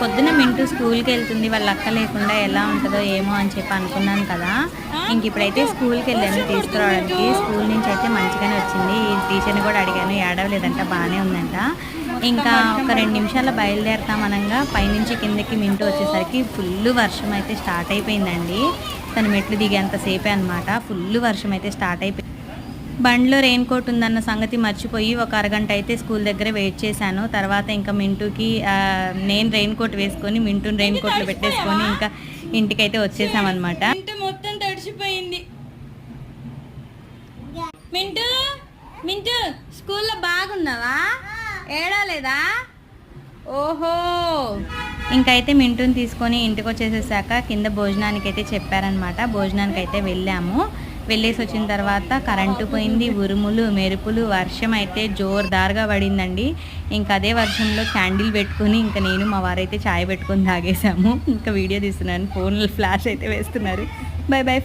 పొద్దున మింటూ స్కూల్కి వెళ్తుంది వాళ్ళ అక్క లేకుండా ఎలా ఉంటుందో ఏమో అని చెప్పి అనుకున్నాను కదా. ఇంక ఇప్పుడైతే స్కూల్కి వెళ్ళాను తీసుకురావడానికి. స్కూల్ నుంచి అయితే మంచిగానే వచ్చింది. ఈ టీచర్ని కూడా అడిగాను ఏడవలేదంట బాగానే ఉందంట. ఇంకా ఒక రెండు నిమిషాలు బయలుదేరతామనంగా అనగా పైనుంచి కిందకి మింటూ వచ్చేసరికి ఫుల్ వర్షం అయితే స్టార్ట్ అయిపోయిందండి. తను మెట్లు దిగేంతసేపే అనమాట ఫుల్ వర్షం అయితే స్టార్ట్ అయిపోయింది. బండిలో రెయిన్ కోట్ ఉందన్న సంగతి మర్చిపోయి ఒక అరగంట అయితే స్కూల్ దగ్గర వెయిట్ చేశాను. తర్వాత ఇంకా మింటూకి నేను రెయిన్ కోట్ వేసుకొని మింటూని రెయిన్ కోట్లో పెట్టేసుకొని ఇంకా ఇంటికైతే వచ్చేసామన్నమాట. మింటూ మొత్తం తడిసిపోయింది మింటూ మింటూ స్కూల్లో బాగున్నావా? ఏడవలేదా? ఓహో. ఇంకైతే మింటూని తీసుకొని ఇంటికి వచ్చేసేసాక కింద భోజనానికి అయితే చెప్పారనమాట భోజనానికి అయితే వెళ్ళాము. వెళ్ళేసి వచ్చిన తర్వాత కరెంటు పోయింది ఉరుములు మెరుపులు వర్షం అయితే జోరుదారుగా పడిందండి. ఇంకా అదే వర్షంలో క్యాండిల్ పెట్టుకొని ఇంకా నేను మా వారైతే చాయ్ పెట్టుకొని తాగేసాము. ఇంకా వీడియో తీస్తున్నాను ఫోన్లో ఫ్లాష్ అయితే వేస్తున్నారు. By by